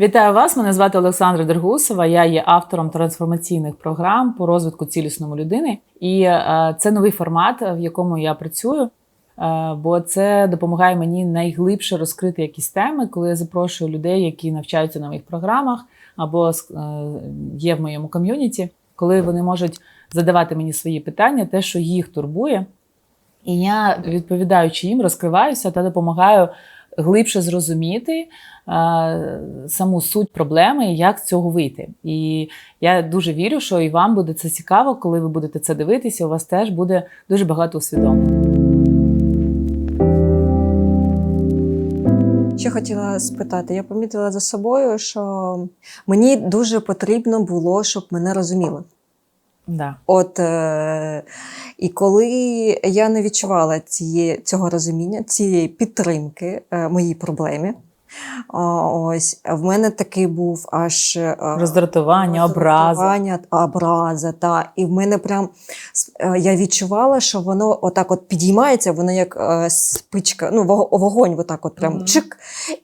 Вітаю вас! Мене звати Олександра Дергусова. Я є автором трансформаційних програм по розвитку цілісної людини. І е, це новий формат, в якому я працюю, е, бо це допомагає мені найглибше розкрити якісь теми, коли я запрошую людей, які навчаються на моїх програмах або е, є в моєму ком'юніті, коли вони можуть задавати мені свої питання, те, що їх турбує. І я, відповідаючи їм, розкриваюся та допомагаю глибше зрозуміти саму суть проблеми і як з цього вийти. І я дуже вірю, що і вам буде це цікаво, коли ви будете це дивитися, у вас теж буде дуже багато усвідомлень. Ще хотіла спитати, я помітила за собою, що мені дуже потрібно було, щоб мене розуміли. Да. От е, і коли я не відчувала цієї, цього розуміння, цієї підтримки е, моїй проблемі, ось в мене такий був аж е, Роздратування, образа. роздратування, образа. Та. І в мене прям е, я відчувала, що воно отак от підіймається, воно як е, спичка, ну, вогонь, отак от прям Мгм. чик,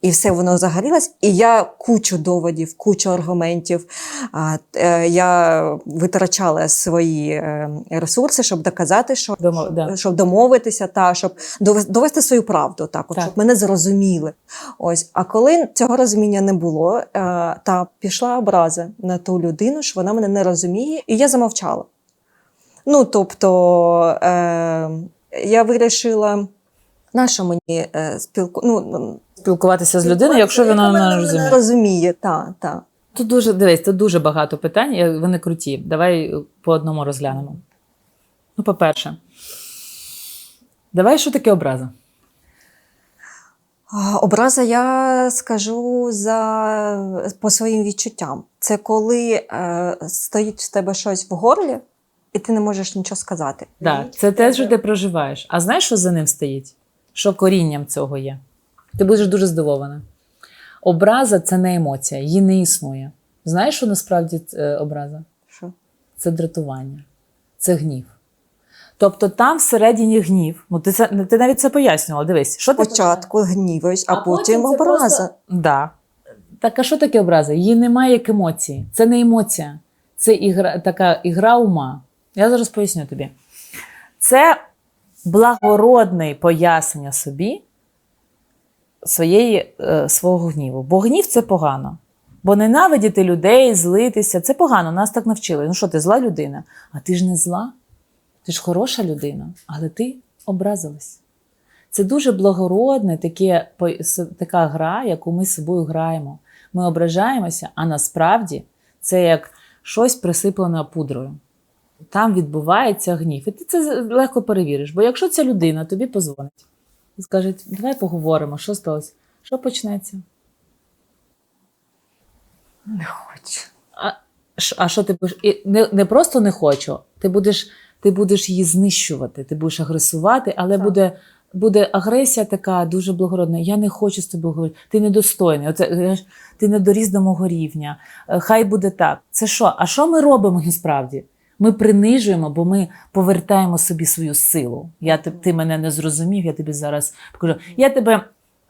і все воно загорілось. І я кучу доводів, кучу аргументів. Я витрачала свої ресурси, щоб доказати, що Домо- да. щоб домовитися, та щоб довести свою правду, так, от, Так. щоб мене зрозуміли. Ось, а коли цього розуміння не було, е, та пішла образа на ту людину, що вона мене не розуміє, і я замовчала. Ну, тобто, е, я вирішила, на що мені е, спілку... ну, Спілкуватися з людиною, якщо вона не розуміє. розуміє. Та, та. Тут дуже дивись, тут дуже багато питань, вони круті. Давай по одному розглянемо. Ну, по-перше, давай, що таке образа? Образа я скажу за, по своїм відчуттям. Це коли е, стоїть в тебе щось в горлі, і ти не можеш нічого сказати. Да, це те, що ти проживаєш. А знаєш, що за ним стоїть? Що корінням цього є? Ти будеш дуже здивована. Образа це не емоція, її не існує. Знаєш, що насправді е, образа? Що? Це дратування, це гнів. Тобто там всередині гнів. Ну, ти, це, ти навіть це пояснювала. Дивись, що ти Спочатку гніваюсь, а, потім, це образа. просто- Да. Так, а що таке образа? Її немає як емоції. Це не емоція, це ігра, така ігра ума. Я зараз поясню тобі. Це благородне пояснення собі своєї, е, свого гніву. Бо гнів це погано. Бо ненавидіти людей, злитися це погано. Нас так навчили. Ну що, ти зла людина? А ти ж не зла. Ти ж хороша людина, але ти образилась. Це дуже благородне таке, така гра, яку ми з собою граємо. Ми ображаємося, а насправді це як щось присиплене пудрою. Там відбувається гнів. І ти це легко перевіриш. Бо якщо ця людина тобі позвонить і скаже, давай поговоримо, що сталося, що почнеться? Не хочу. А, а що ти будеш? І не, не просто не хочу, ти будеш, ти будеш її знищувати, ти будеш агресувати, але Так. буде, буде агресія така дуже благородна. Я не хочу з тобою говорити. Ти недостойний. Оце, ти не до мого рівня. Е, Хай буде так. Це що? А що ми робимо насправді? Ми принижуємо, бо ми повертаємо собі свою силу. Я ти, ти мене не зрозумів, я тобі зараз покажу. Я тебе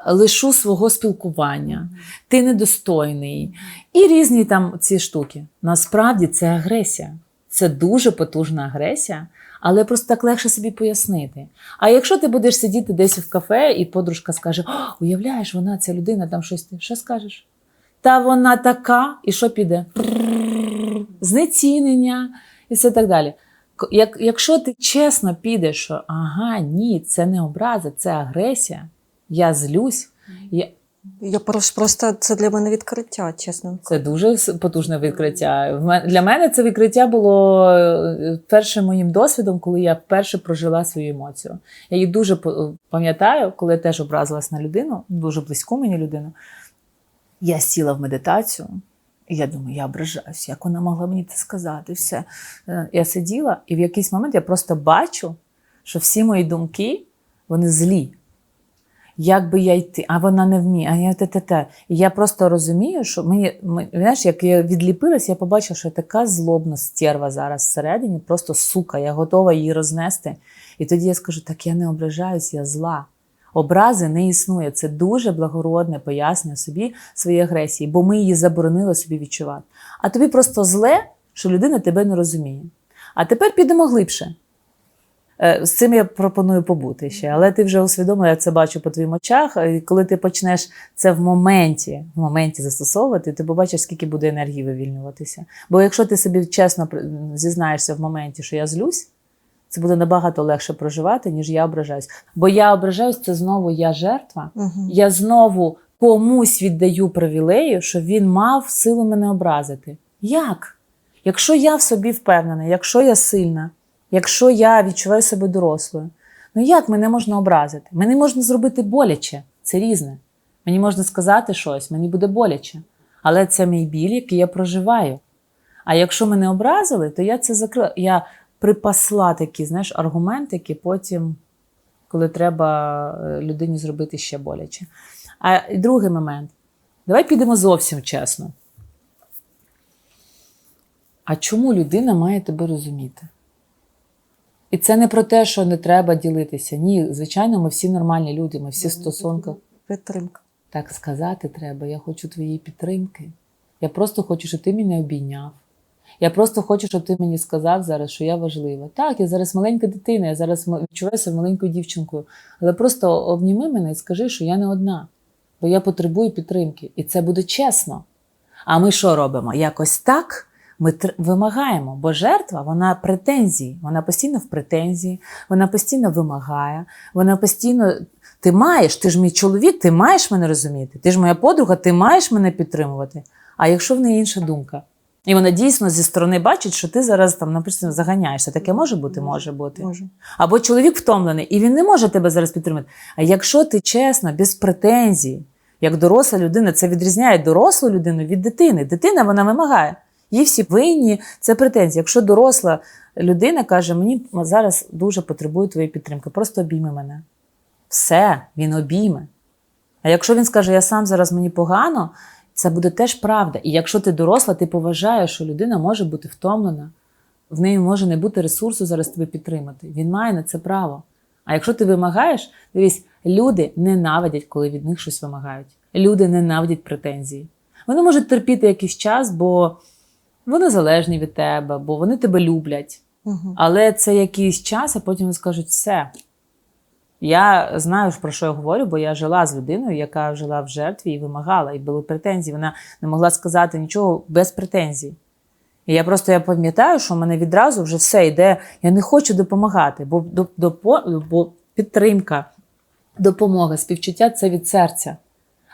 лишу свого спілкування, ти недостойний. І різні там ці штуки. Насправді це агресія. Це дуже потужна агресія, але просто так легше собі пояснити. А якщо ти будеш сидіти десь в кафе, і подружка скаже: О, уявляєш, вона ця людина там щось ти. Що скажеш? Та вона така, і що піде? Знецінення і все так далі. Як, якщо ти чесно підеш, що ага, ні, це не образа, це агресія, я злюсь. Я, Я просто, це для мене відкриття, чесно. Це дуже потужне відкриття. Для мене це відкриття було е, першим моїм досвідом, коли я вперше прожила свою емоцію. Я її дуже пам'ятаю, коли я теж образилась на людину, дуже близьку мені людину. Я сіла в медитацію, і я думаю, я ображаюсь, як вона могла мені це сказати. Все. Е, Я сиділа, і в якийсь момент я просто бачу, що всі мої думки вони злі. Як би я йти, а вона не вміє, а я те те те. І я просто розумію, що мені, знаєш, як я відліпилась, я побачила, що така злобна стерва зараз всередині, просто сука, я готова її рознести. І тоді я скажу: так я не ображаюсь, я зла. Образи не існує. Це дуже благородне пояснення собі своєї агресії, бо ми її заборонили собі відчувати. А тобі просто зле, що людина тебе не розуміє. А тепер підемо глибше. Е, З цим я пропоную побути ще, але ти вже усвідомила, я це бачу по твоїм очах. І коли ти почнеш це в моменті, в моменті застосовувати, ти побачиш, скільки буде енергії вивільнюватися. Бо якщо ти собі чесно зізнаєшся в моменті, що я злюсь, це буде набагато легше проживати, ніж я ображаюсь. Бо я ображаюсь, це знову я жертва. Угу. Я знову комусь віддаю привілею, що він мав силу мене образити. Як? Якщо я в собі впевнена, якщо я сильна, якщо я відчуваю себе дорослою, ну як мене можна образити? Мене можна зробити боляче, це різне. Мені можна сказати щось, мені буде боляче. Але це мій біль, який я проживаю. А якщо мене образили, то я це закрила. Я припасла такі, знаєш, аргументи, які потім, коли треба е, людині зробити ще боляче. А другий момент. Давай підемо зовсім чесно. А чому людина має тебе розуміти? І це не про те, що не треба ділитися. Ні, звичайно, ми всі нормальні люди, ми всі в стосунках. Підтримка. Так сказати треба. Я хочу твоєї підтримки. Я просто хочу, щоб ти мене обійняв. Я просто хочу, щоб ти мені сказав зараз, що я важлива. Так, я зараз маленька дитина, я зараз м- відчуваю себе маленькою дівчинкою. Але просто обніми мене і скажи, що я не одна, бо я потребую підтримки. І це буде чесно. А ми що робимо? Якось так ми тр- вимагаємо, бо жертва вона претензії, вона постійно в претензії, вона постійно вимагає, вона постійно. Ти маєш, ти ж мій чоловік, ти маєш мене розуміти, ти ж моя подруга, ти маєш мене підтримувати. А якщо в неї інша думка? І вона дійсно зі сторони бачить, що ти зараз там, наприклад, заганяєшся. Таке може бути? Може бути. Може. Або чоловік втомлений, і він не може тебе зараз підтримати. А якщо ти чесно, без претензій, як доросла людина, це відрізняє дорослу людину від дитини. Дитина вона вимагає. Їй всі винні, це претензії. Якщо доросла людина каже, мені зараз дуже потребую твоєї підтримки, просто обійми мене. Все, він обійме. А якщо він скаже, я сам зараз мені погано, це буде теж правда. І якщо ти доросла, ти поважаєш, що людина може бути втомлена, в неї може не бути ресурсу зараз тебе підтримати. Він має на це право. А якщо ти вимагаєш, дивись, люди ненавидять, коли від них щось вимагають. Люди ненавидять претензії. Вони можуть терпіти якийсь час, бо вони залежні від тебе, бо вони тебе люблять. Угу. Але це якийсь час, а потім вони скажуть все. Я знаю, про що я говорю, бо я жила з людиною, яка жила в жертві і вимагала, і були претензії. Вона не могла сказати нічого без претензій. І я просто я пам'ятаю, що в мене відразу вже все йде. Я не хочу допомагати, бо, до, до, бо підтримка, допомога, співчуття це від серця.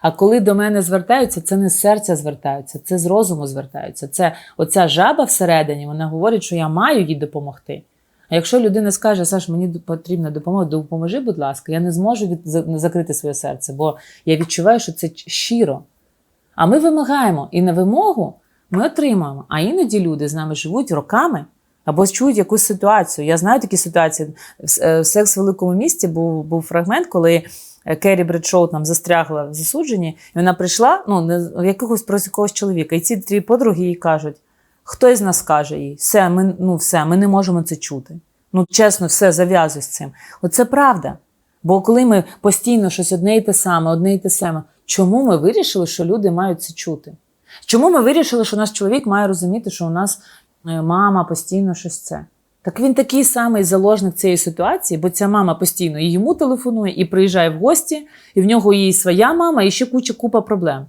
А коли до мене звертаються, це не з серця звертаються, це з розуму звертаються. Це оця жаба всередині, вона говорить, що я маю їй допомогти. А якщо людина скаже, Саш, мені потрібна допомога, допоможи, будь ласка, я не зможу від, закрити своє серце, бо я відчуваю, що це щиро. А ми вимагаємо, і на вимогу ми отримуємо. А іноді люди з нами живуть роками або чують якусь ситуацію. Я знаю такі ситуації. В е, секс в великому місті був, був фрагмент, коли Керрі Бредшоу там застрягла в засудженні, і вона прийшла ну, якогось про якогось чоловіка. І ці дві подруги їй кажуть: хто із нас каже їй, все, ми, ну, все, ми не можемо це чути. Ну, чесно, все, зав'язуй з цим. Оце правда. Бо коли ми постійно щось одне і те саме, одне і те саме, чому ми вирішили, що люди мають це чути? Чому ми вирішили, що наш чоловік має розуміти, що у нас е, мама постійно щось це? Так він такий самий заложник цієї ситуації, бо ця мама постійно і йому телефонує, і приїжджає в гості, і в нього і своя мама, і ще куча купа проблем.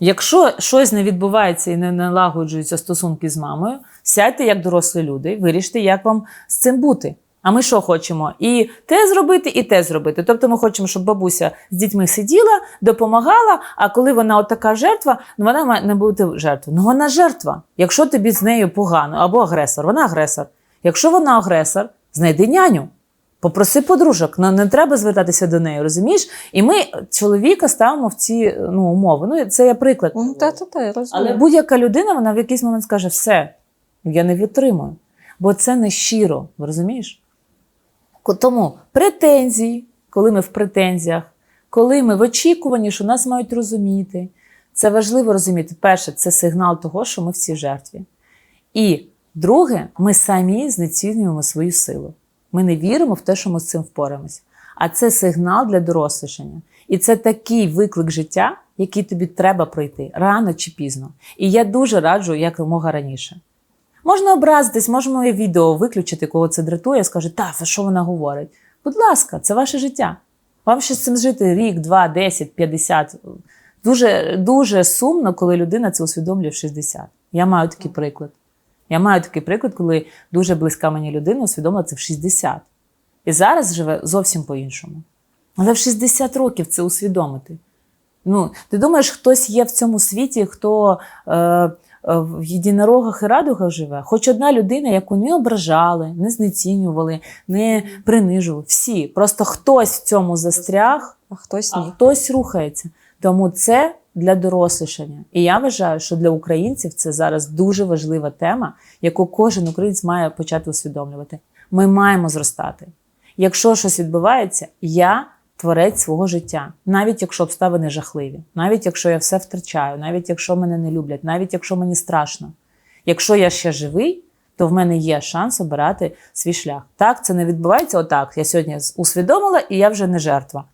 Якщо щось не відбувається і не налагоджуються стосунки з мамою, сядьте як дорослі люди, виріште, як вам з цим бути. А ми що хочемо? І те зробити, і те зробити. Тобто ми хочемо, щоб бабуся з дітьми сиділа, допомагала, а коли вона от така жертва, ну вона має не бути жертвою. Ну вона жертва. Якщо тобі з нею погано, або агресор, вона агресор. Якщо вона агресор, знайди няню. Попроси подружок, ну не треба звертатися до неї, розумієш? І ми чоловіка ставимо в ці ну, умови. Ну, це я приклад. Ну, та, та, та, я розумію. Але будь-яка людина, вона в якийсь момент скаже: все, я не витримую. Бо це не щиро, розумієш? Тому претензії, коли ми в претензіях, коли ми в очікуванні, що нас мають розуміти, це важливо розуміти. Перше, це сигнал того, що ми всі жертві. І друге, ми самі знецінюємо свою силу. Ми не віримо в те, що ми з цим впораємось. а це сигнал для дорослішання. І це такий виклик життя, який тобі треба пройти рано чи пізно. І я дуже раджу якомога раніше. Можна образитись, можемо відео виключити, кого це дратує, скаже, та, що вона говорить? Будь ласка, це ваше життя. Вам ще з цим жити рік, два, 10, 50. Дуже, дуже сумно, коли людина це усвідомлює в 60. Я маю такий приклад. Я маю такий приклад, коли дуже близька мені людина усвідомила це в 60. І зараз живе зовсім по-іншому. Але в 60 років це усвідомити. Ну, ти думаєш, хтось є в цьому світі, хто е, е, в єдинорогах і радугах живе? Хоч одна людина, яку не ображали, не знецінювали, не принижували. Всі. Просто хтось в цьому застряг, А хтось а хтось рухається. Тому це для дорослішання. І я вважаю, що для українців це зараз дуже важлива тема, яку кожен українець має почати усвідомлювати. Ми маємо зростати. Якщо щось відбувається, я творець свого життя, навіть якщо обставини жахливі, навіть якщо я все втрачаю, навіть якщо мене не люблять, навіть якщо мені страшно. Якщо я ще живий, то в мене є шанс обирати свій шлях. Так, це не відбувається отак. Я сьогодні усвідомила, і я вже не жертва.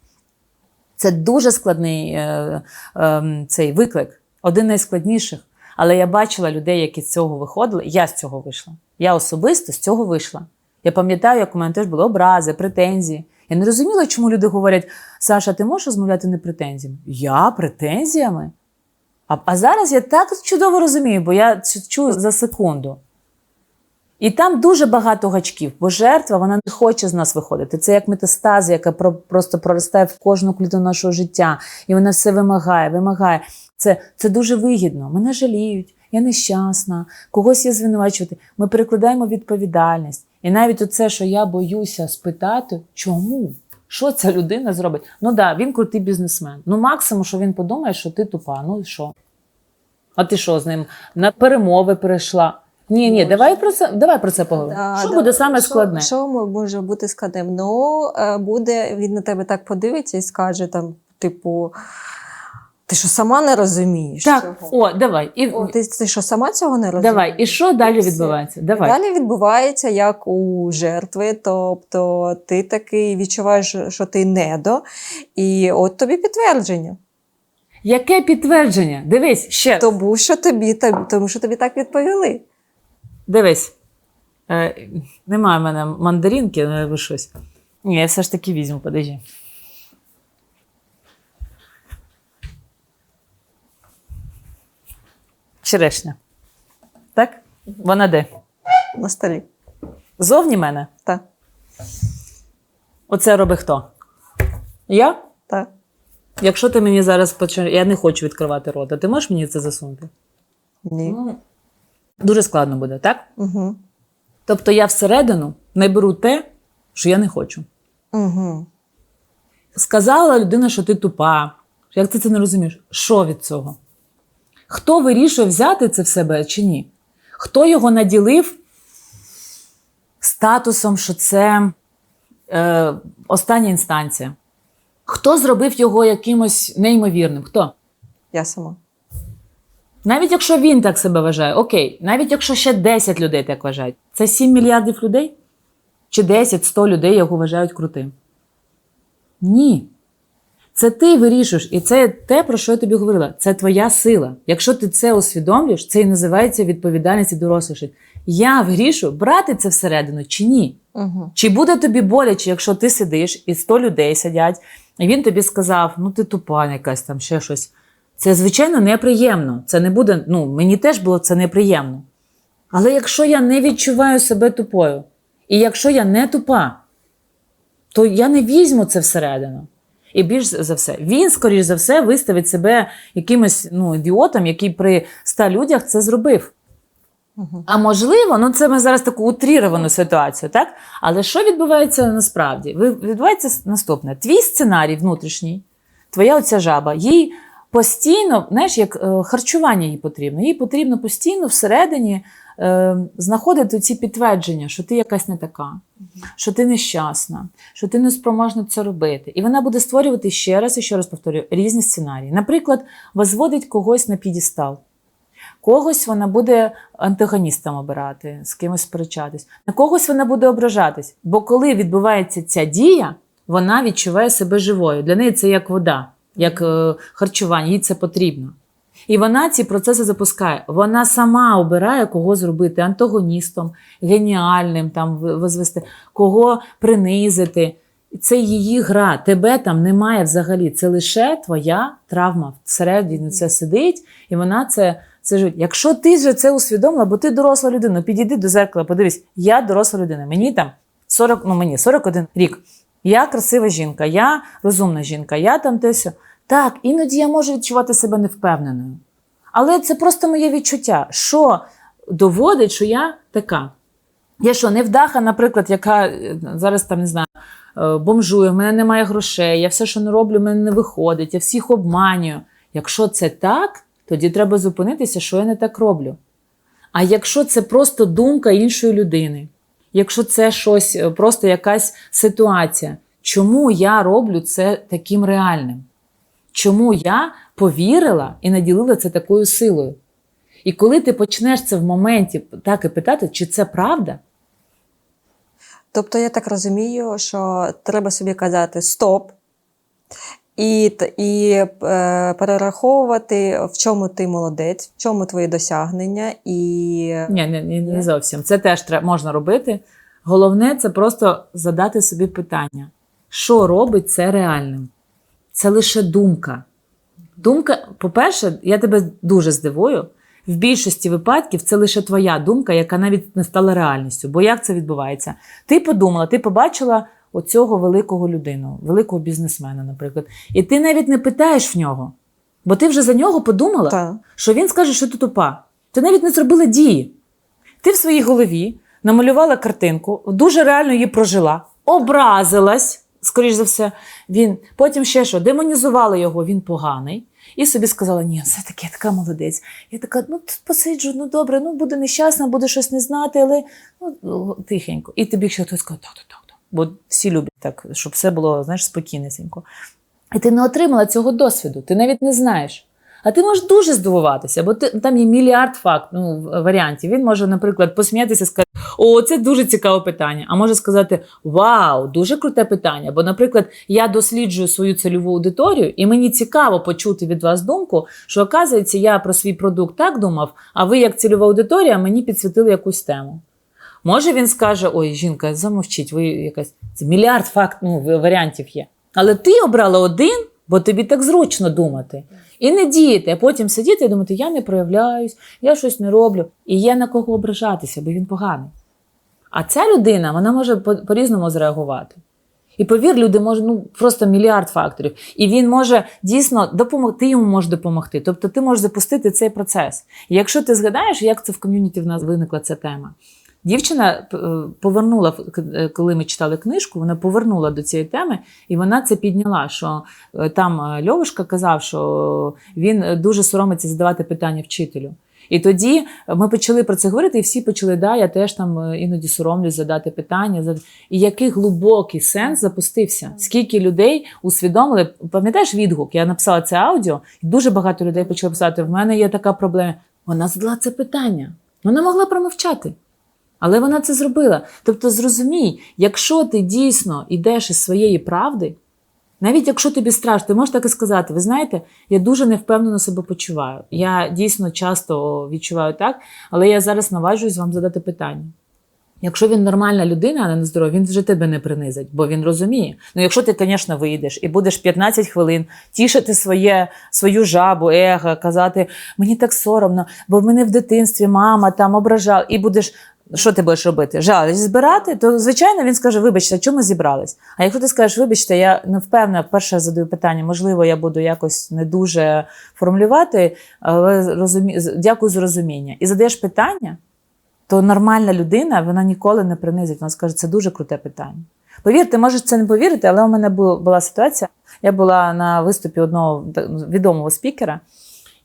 Це дуже складний е, е, цей виклик, один найскладніших. Але я бачила людей, які з цього виходили. Я з цього вийшла. Я особисто з цього вийшла. Я пам'ятаю, як у мене теж були образи, претензії. Я не розуміла, чому люди говорять: Саша, ти можеш розмовляти не претензіями? Я претензіями? А, а зараз я так чудово розумію, бо я чую за секунду. І там дуже багато гачків, бо жертва вона не хоче з нас виходити. Це як метастаза, яка про, просто проростає в кожну клітину нашого життя, і вона все вимагає, вимагає. Це, це дуже вигідно. Мене жаліють, я нещасна, когось є звинувачувати. Ми перекладаємо відповідальність. І навіть оце, що я боюся спитати, чому? Що ця людина зробить? Ну да, він крутий бізнесмен. Ну, максимум, що він подумає, що ти тупа. Ну і що? А ти що з ним на перемови перейшла? Ні, ні, давай про це, давай про це поговоримо. Да, що да. буде саме Що- складне? Що може бути складним? Ну, е, буде, він на тебе так подивиться і скаже там, типу, ти що сама не розумієш? Так, цього? о, давай. І, О, ти, ти що сама цього не розумієш? давай. І що далі відбувається? Давай. Далі відбувається як у жертви, тобто ти таки відчуваєш, що ти недо, і от тобі підтвердження. Яке підтвердження? Дивись, ще. Тому що тобі, та- тому що тобі так відповіли. Дивись. Е, немає в мене мандаринки, або щось. Ні, я все ж таки візьму, подожди. Черешня. Так? Вона де? На столі. Зовні мене. Так, Оце робить хто? Я? так. Якщо ти мені зараз почнеш, я не хочу відкривати рота, ти можеш мені це засунути? Ні. Дуже складно буде, так? Угу. Тобто я всередину не беру те, що я не хочу. Угу. Сказала людина, що ти тупа. Як ти це не розумієш? Що від цього? Хто вирішує взяти це в себе чи ні? Хто його наділив статусом, що це е, остання інстанція? Хто зробив його якимось неймовірним? Хто? Я сама. Навіть якщо він так себе вважає, окей, навіть якщо ще 10 людей так вважають, це 7 мільярдів людей? Чи 10, 100 людей його вважають крутим? Ні. Це ти вирішуєш, і це те, про що я тобі говорила. Це твоя сила. Якщо ти це усвідомлюєш, це і називається відповідальність і дорослішить. Я вирішую, брати це всередину чи ні. Угу. Чи буде тобі боляче, якщо ти сидиш і 100 людей сидять, і він тобі сказав, ну ти тупа якась там ще щось. Це, звичайно, неприємно. Це не буде, ну, мені теж було це неприємно. Але якщо я не відчуваю себе тупою, і якщо я не тупа, то я не візьму це всередину. І більш за все, він, скоріш за все, виставить себе якимось ну, ідіотом, який при 100 людях це зробив. Угу. А можливо, ну це ми зараз таку утріровану ситуацію, так? Але що відбувається насправді? Відбувається наступне: твій сценарій внутрішній, твоя оця жаба, їй постійно, знаєш, як е, харчування їй потрібно. Їй потрібно постійно всередині е, знаходити ці підтвердження, що ти якась не така, що ти нещасна, що ти не спроможна це робити. І вона буде створювати ще раз і ще раз повторюю різні сценарії. Наприклад, возводить когось на підістал. Когось вона буде антагоністом обирати, з кимось сперечатись. На когось вона буде ображатись. Бо коли відбувається ця дія, вона відчуває себе живою. Для неї це як вода, як е, харчування, їй це потрібно. І вона ці процеси запускає. Вона сама обирає, кого зробити антагоністом, геніальним, там возвести, кого принизити. Це її гра. Тебе там немає взагалі. Це лише твоя травма. Всередині це сидить, і вона це, це живить. Якщо ти вже це усвідомила, бо ти доросла людина, підійди до зеркала, подивись, я доросла людина. Мені там 40, ну мені 41 рік. Я красива жінка, я розумна жінка, я там те сьо. Так, іноді я можу відчувати себе невпевненою. Але це просто моє відчуття, що доводить, що я така. Я що, невдаха, наприклад, яка е, зараз там не знаю, е, бомжує, в мене немає грошей, я все, що не роблю, в мене не виходить, я всіх обманюю. Якщо це так, тоді треба зупинитися, що я не так роблю. А якщо це просто думка іншої людини, якщо це щось, е, просто якась ситуація, чому я роблю це таким реальним? Чому я повірила і наділила це такою силою? І коли ти почнеш це в моменті так і питати, чи це правда, Тобто я так розумію, що треба собі казати стоп. І, і е, перераховувати, в чому ти молодець, в чому твої досягнення, і Ні, не, не, не зовсім. Це теж треба, можна робити. Головне це просто задати собі питання, що робить це реальним? Це лише думка. Думка, по-перше, я тебе дуже здивую. В більшості випадків це лише твоя думка, яка навіть не стала реальністю. Бо як це відбувається? Ти подумала, ти побачила оцього великого людину, великого бізнесмена, наприклад, і ти навіть не питаєш в нього, бо ти вже за нього подумала, та, що він скаже, що ти тупа. Ти навіть не зробила дії. Ти в своїй голові намалювала картинку, дуже реально її прожила, образилась, скоріш за все, він потім ще що, демонізувала його, він поганий. І собі сказала: ні, все-таки я така молодець. Я така, ну тут посиджу, ну добре, ну буду нещасна, буду щось не знати, але ну, тихенько. І тобі ще хтось сказав, так, так, так, так. Бо всі люблять так, щоб все було, знаєш, спокійнесенько. І ти не отримала цього досвіду, ти навіть не знаєш. А ти можеш дуже здивуватися, бо ти, там є мільярд факт, ну, варіантів. Він може, наприклад, посміятися і сказати: О, це дуже цікаве питання. А може сказати: Вау, дуже круте питання. Бо, наприклад, я досліджую свою цільову аудиторію, і мені цікаво почути від вас думку, що оказується, я про свій продукт так думав, а ви, як цільова аудиторія, мені підсвітили якусь тему. Може, він скаже: Ой, жінка, замовчіть, ви якась це мільярд факт, ну, варіантів є. Але ти обрала один, бо тобі так зручно думати. І не діяти, а потім сидіти і думати, я не проявляюсь, я щось не роблю. І є на кого ображатися, бо він поганий. А ця людина вона може по- по-різному зреагувати. І повір, люди можуть ну просто мільярд факторів. І він може дійсно допомогти, ти йому можеш допомогти. Тобто ти можеш запустити цей процес. І якщо ти згадаєш, як це в ком'юніті в нас виникла ця тема. Дівчина е, повернула, коли ми читали книжку, вона повернула до цієї теми, і вона це підняла. Що е, там е, Льовушка казав, що він е, дуже соромиться задавати питання вчителю. І тоді ми почали про це говорити, і всі почали, да, я теж там е, іноді соромлюсь задати питання. І який глибокий сенс запустився? Скільки людей усвідомили? Пам'ятаєш відгук? Я написала це аудіо, і дуже багато людей почали писати: в мене є така проблема. Вона задала це питання. Вона могла промовчати. Але вона це зробила. Тобто, зрозумій, якщо ти дійсно йдеш із своєї правди, навіть якщо тобі страшно, ти можеш так і сказати: ви знаєте, я дуже невпевнено себе почуваю. Я дійсно часто відчуваю так, але я зараз наважуюсь вам задати питання. Якщо він нормальна людина, а не здорова, він вже тебе не принизить, бо він розуміє. Ну, якщо ти, звісно, вийдеш і будеш 15 хвилин тішити своє, свою жабу, его, казати, мені так соромно, бо в мене в дитинстві мама там ображала, і будеш. Що ти будеш робити? Жалість збирати, то звичайно він скаже: вибачте, чому зібрались? А якщо ти скажеш, вибачте, я не впевнена, перше задаю питання, можливо, я буду якось не дуже формулювати, але розумі... дякую за розуміння. І задаєш питання, то нормальна людина вона ніколи не принизить. Вона скаже, це дуже круте питання. Повірте, можеш це не повірити, але у мене була ситуація. Я була на виступі одного відомого спікера,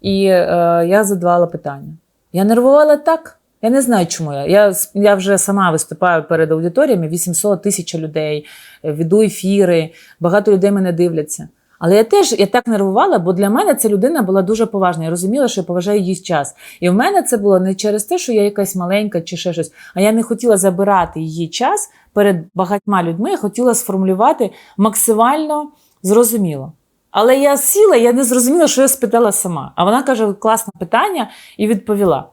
і е, я задавала питання. Я нервувала так. Я не знаю, чому я. Я, я вже сама виступаю перед аудиторіями, 800 тисяч людей, е, веду ефіри, багато людей мене дивляться. Але я теж я так нервувала, бо для мене ця людина була дуже поважна. Я розуміла, що я поважаю її час. І в мене це було не через те, що я якась маленька чи ще щось, а я не хотіла забирати її час перед багатьма людьми. Я хотіла сформулювати максимально зрозуміло. Але я сіла, я не зрозуміла, що я спитала сама. А вона каже: класне питання, і відповіла.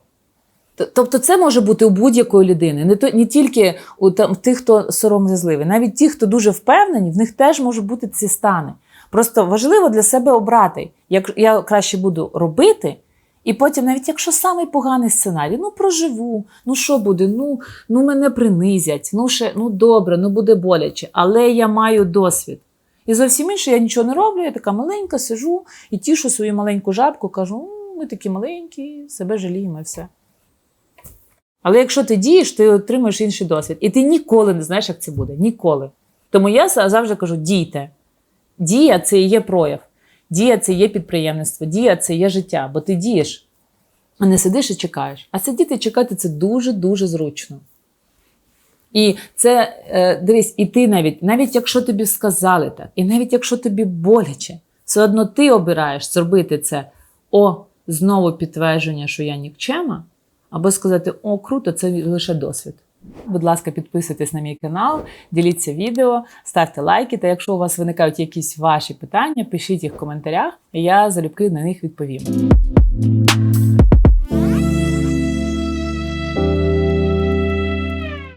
Тобто це може бути у будь-якої людини, не, то, не тільки у там, тих, хто сором'язливий, навіть ті, хто дуже впевнені, в них теж можуть бути ці стани. Просто важливо для себе обрати, як я краще буду робити, і потім, навіть якщо самий поганий сценарій, ну проживу, ну що буде, ну, ну мене принизять, ну ще ну добре, ну буде боляче, але я маю досвід. І зовсім інше, я нічого не роблю, я така маленька, сижу і тішу свою маленьку жабку, кажу: ми такі маленькі, себе жаліємо все. Але якщо ти дієш, ти отримуєш інший досвід. І ти ніколи не знаєш, як це буде. Ніколи. Тому я завжди кажу: дійте. Дія це є прояв. Дія це є підприємництво, дія це є життя, бо ти дієш, а не сидиш і чекаєш. А сидіти і чекати це дуже-дуже зручно. І це, е, дивись, і ти навіть, навіть якщо тобі сказали так, і навіть якщо тобі боляче, все одно ти обираєш зробити це о, знову підтвердження, що я нікчема, або сказати О, круто, це лише досвід. Будь ласка, підписуйтесь на мій канал, діліться відео, ставте лайки. Та якщо у вас виникають якісь ваші питання, пишіть їх в коментарях, і я залюбки на них відповім.